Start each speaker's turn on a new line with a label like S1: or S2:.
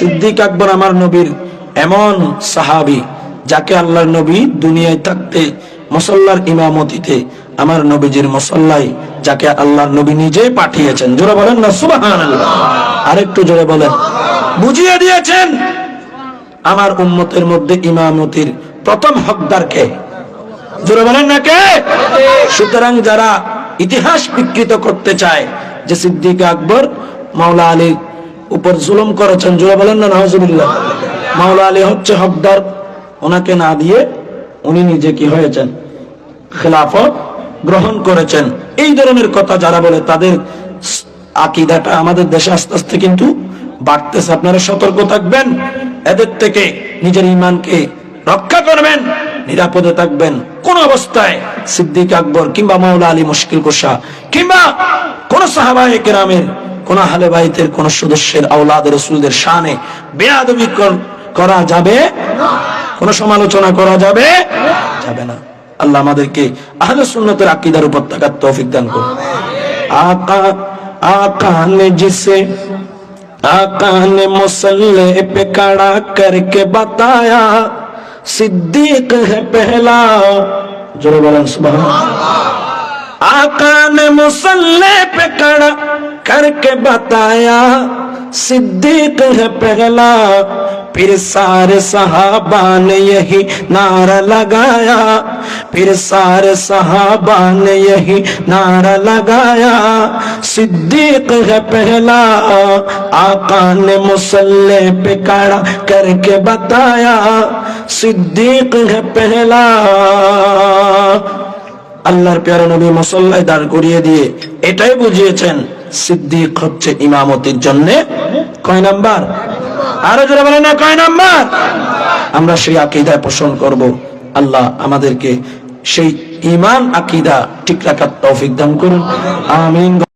S1: সিদ্দিক আকবর আমার নবীর এমন সাহাবি, যাকে আল্লাহর নবী দুনিয়ায় থাকতে মুসল্লার ইমামতিতে আমার নবীজির মুসল্লাই, যাকে আল্লাহর নবী নিজে পাঠিয়েছেন। জোরে বলেন না, সুবহানাল্লাহ। আরেকটু জোরে বলেন। বুঝিয়ে দিয়েছেন। আমার উম্মতের মধ্যে ইমামতির প্রথম হকদার কে? জোরে বলেন না কে? সুতরাং যারা ইতিহাস বিকৃত করতে চায়, যে সিদ্দিক আকবর, মাওলা আলী উপর জুলুম করেছেন জোরে বলেন না নজরুল্লাহ মাওলা আলী হচ্ছে হকদার, ওনাকে না দিয়ে উনি নিজে কি হয়েছেন? খেলাফত গ্রহণ করেছেন। এই ধরনের কথা যারা বলে, তাদের আকিদাটা আমাদের দেশে আস্তে আস্তে কিন্তু বাড়তেছে। আপনারা সতর্ক থাকবেন, এদের থেকে নিজের ইমানকে রক্ষা করবেন, নিরাপদে থাকবেন। কোন অবস্থায় সিদ্দিক আকবর কিংবা মাওলা আলী মুশকিল কোষা কিংবা কোন সাহাবাহিক কেরামের কোন আহলে বাইতের কোন সদস্যের আওলাদ রসুলদের শানে বেয়াদবি কর- করা যাবে কোন সমালোচনা করা যাবে যাবে না আল্লাহ আমাদেরকে আহলে সুন্নতের আকীদার উপর থাকার তৌফিক দান করুন आका आका ने जिसे आका ने मुसल्ले पे खड़ा करके बताया सिद्दीक है पहला जोर बोलन सुबह आका ने मुसल्ले पे खड़ा करके बताया सिद्दीक है पहला फिर सारे सहाबा ने यही नारा लगाया फिर सारे सहाबा ने यही नारा लगाया सिद्दीक है पहला आका ने मुसल्ले पे खड़ा करके बताया सिद्दीक है पहला আল্লাহর পেয়ারা নবী মুসল্লায় দাঁড় করিয়ে দিয়ে এটাই বুঝিয়েছেন সিদ্দিক হচ্ছে ইমামতির জন্য কয় নাম্বার? আরও জোরে বলে না, কয় নাম্বার? আমরা সেই আকিদায় পোষণ করব। আল্লাহ আমাদেরকে সেই ইমান, আকিদা ঠিক রাখার তৌফিক দান করুন। আমিন।